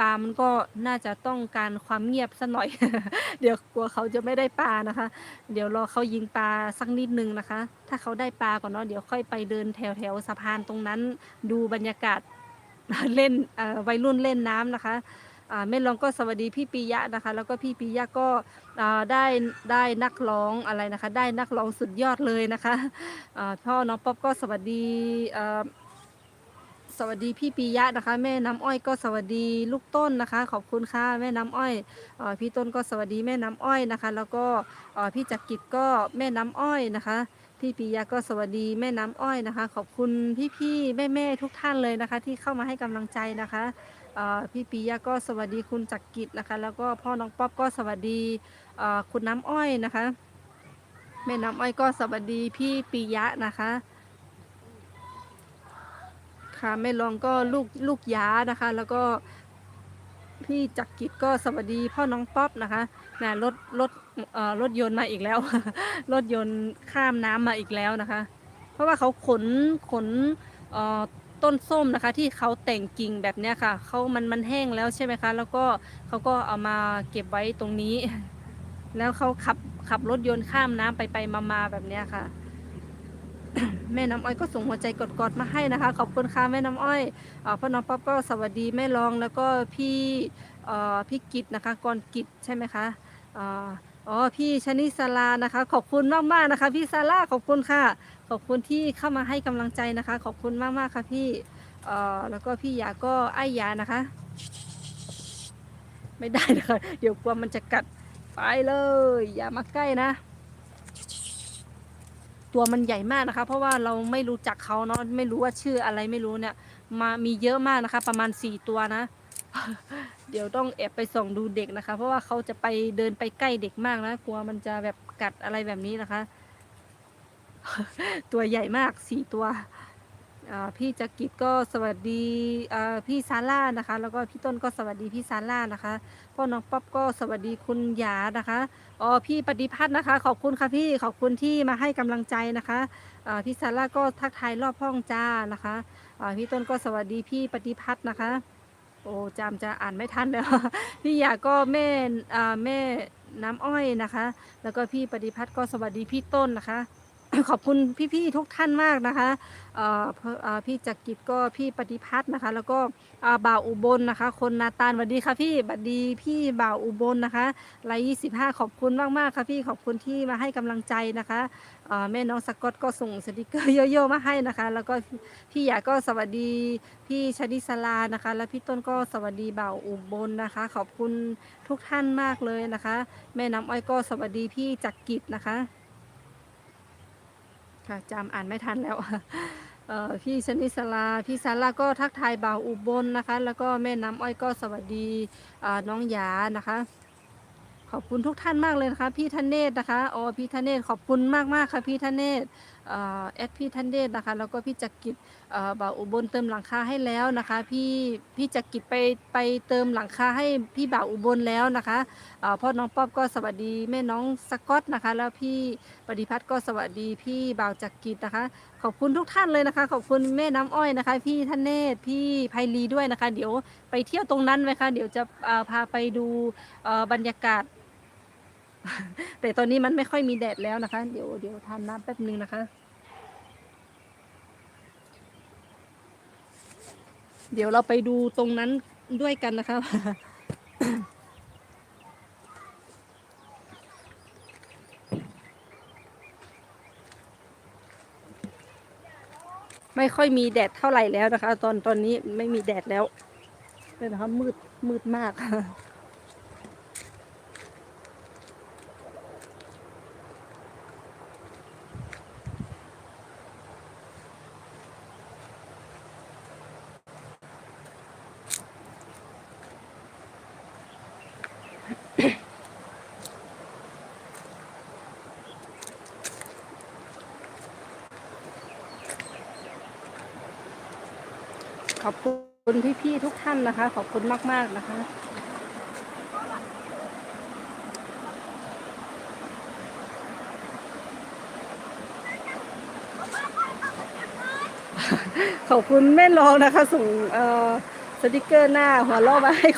ปลา มันก็น่าจะต้องการความเงียบสักหน่อย เดี๋ยวกลัวเขาจะไม่ได้ปลานะคะ เดี๋ยวรอเขายิงปลาสักนิดนึงนะคะ ถ้าเขาได้ปลาก่อนเนาะ เดี๋ยวค่อยไปเดินแถวแถวสะพานตรงนั้น ดูบรรยากาศเล่นวัยรุ่นเล่นน้ำนะคะแม่รองก็สวัสดีพี่ปิยะนะคะ แล้วก็พี่ปิยะก็ได้ได้นักร้องอะไรนะคะ ได้นักร้องสุดยอดเลยนะคะพ่อน้องป๊อปก็สวัสดี สวัสดีพี่ปิยะนะคะ แม่น้ำอ้อยก็สวัสดีลูกต้นนะคะ ขอบคุณค่ะแม่น้ำอ้อยออพี่ต้นก็สวัสดีแม่น้ำอ้อยนะคะ แล้วก็พี่จักริดก็แม่น้ำอ้อยนะคะพี่ปิยะก็สวัสดีแม่น้ำอ้อยนะคะ ขอบคุณพี่ๆแม่ๆทุกท่านเลยนะคะ ที่เข้ามาให้กำลังใจนะคะพี่ปิยะก็สวัสดีคุณจักริดนะคะ แล้วก็พ่อน้องป๊อปก็สวัสดีคุณน้ำอ้อยนะคะ แม่น้ำอ้อยก็สวัสดีพี่ปิยะนะคะ ค่ะแม่รองก็ลูกลูกยานะคะ แล้วก็พี่จักริดก็สวัสดีพ่อน้องป๊อปนะคะนะรถรถเอ่อรถยนต์มาอีกแล้ว รถยนต์ข้ามน้ำมาอีกแล้วนะคะ เพราะว่าเขาขนขนเอ่อต้นส้มนะคะ ที่เขาแต่งกิ่งแบบเนี้ยค่ะเขามันมันแห้งแล้วใช่ไหมคะ แล้วก็เขาก็เอามาเก็บไว้ตรงนี้ แล้วเขาขับขับรถยนต์ข้ามน้ำไปไปมามาแบบเนี้ยค่ะ แม่น้ำอ้อยก็ส่งหัวใจกดๆมาให้นะคะ ขอบคุณค่ะแม่น้ำอ้อยอพ่อน้องป๊อปก็สวัสดีแม่รองแล้วก็พี่พี่กิตนะคะกรกิตใช่ไหมคะอ๋อพี่ชนิสลานะคะ ขอบคุณมากๆนะคะ พี่ซาร่าขอบคุณค่ะ ขอบคุณที่เข้ามาให้กำลังใจนะคะ ขอบคุณมากๆค่ะพี่เอ่อแล้วก็พี่ยาก็ไอ้ยานะคะ ไม่ได้นะคะเดี๋ยวกลัวมันจะกัดไปเลย อย่ามาใกล้นะ ตัวมันใหญ่มากนะคะ เพราะว่าเราไม่รู้จักเขาเนาะไม่รู้ว่าชื่ออะไรไม่รู้เนี่ย มามีเยอะมากนะคะ ประมาณสี่ตัวนะ เดี๋ยวต้องแอบไปส่องดูเด็กนะคะ เพราะว่าเขาจะไปเดินไปใกล้เด็กมากนะกลัวมันจะแบบกัดอะไรแบบนี้นะคะ ตัวใหญ่มากสี่ตัว อ่าพี่จักริดก็สวัสดีอ่าพี่ซาร่านะคะ แล้วก็พี่ต้นก็สวัสดีพี่ซาร่านะคะพ่อน้องป๊อปก็สวัสดีคุณหยานะคะอ๋อพี่ปฏิพัฒน์นะคะ ขอบคุณค่ะพี่ขอบคุณที่มาให้กำลังใจนะคะอ่าพี่ซาร่าก็ทักทายรอบห้องจ้านะคะอ่าพี่ต้นก็สวัสดีพี่ปฏิพัฒน์นะคะโอ้จำจะอ่านไม่ทันแล้วพี่หยาก็แม่อ่าแม่น้ำอ้อยนะคะ แล้วก็พี่ปฏิพัฒน์ก็สวัสดีพี่ต้นนะคะ ขอบคุณพี่ๆทุกท่านมากนะคะพี่จักริดก็พี่ปฏิพัฒน์นะคะ แล้วก็บ่าวอุบลนะคะ คนนาตาลสวัสดีค่ะพี่บัดดีพี่บ่าวอุบลนะคะไลฟ์ยี่สิบห้าขอบคุณมากๆค่ะพี่ขอบคุณที่มาให้กำลังใจนะคะแม่น้องสกอตก็ส่งสติกเกอร์เยอะๆมาให้นะคะ แล้วก็พี่หยาก็สวัสดีพี่ชนิสลานะคะ และพี่ต้นก็สวัสดีบ่าวอุบลนะคะ ขอบคุณทุกท่านมากเลยนะคะ แม่น้ำอ้อยก็สวัสดีพี่จักริดนะคะ ค่ะจำอ่านไม่ทันแล้วพี่ชนิสลา พี่ซาร่าก็ทักทายบ่าวอุบลนะคะ แล้วก็แม่น้ำอ้อยก็สวัสดีน้องหยานะคะ ขอบคุณทุกท่านมากเลยนะคะ พี่ธเนศนะคะอ๋อพี่ธเนศขอบคุณมากมากค่ะพี่ธเนศ แอดพี่ธเนศนะคะ แล้วก็พี่จักริดเอ่อบ่าวอุบลเติมหลังคาให้แล้วนะคะ พี่พี่จักริดไปไปเติมหลังคาให้พี่บ่าวอุบลแล้วนะคะพ่อน้องป๊อบก็สวัสดีแม่น้องสกอตนะคะ แล้วพี่ปฏิพัฒน์ก็สวัสดีพี่บ่าวจักริดนะคะ ขอบคุณทุกท่านเลยนะคะ ขอบคุณแม่น้ำอ้อยนะคะ พี่ธเนศพี่ไพลีด้วยนะคะ เดี๋ยวไปเที่ยวตรงนั้นไหมคะ เดี๋ยวจะพาไปดูบรรยากาศ แต่ตอนนี้มันไม่ค่อยมีแดดแล้วนะคะ เดี๋ยวเดี๋ยวทานน้ำแป๊บนึงนะคะ เดี๋ยวเราไปดูตรงนั้นด้วยกันนะคะไม่ค่อยมีแดดเท่าไหร่แล้วนะคะ ตอนตอนนี้ไม่มีแดดแล้วเลยนะคะมืดมืดมาก ขอบคุณพี่ๆทุกท่านนะคะ ขอบคุณมาก ๆ นะคะขอบคุณแม่รองนะคะ ส่งเออสติกเกอร์หน้าหัวเราะมาให้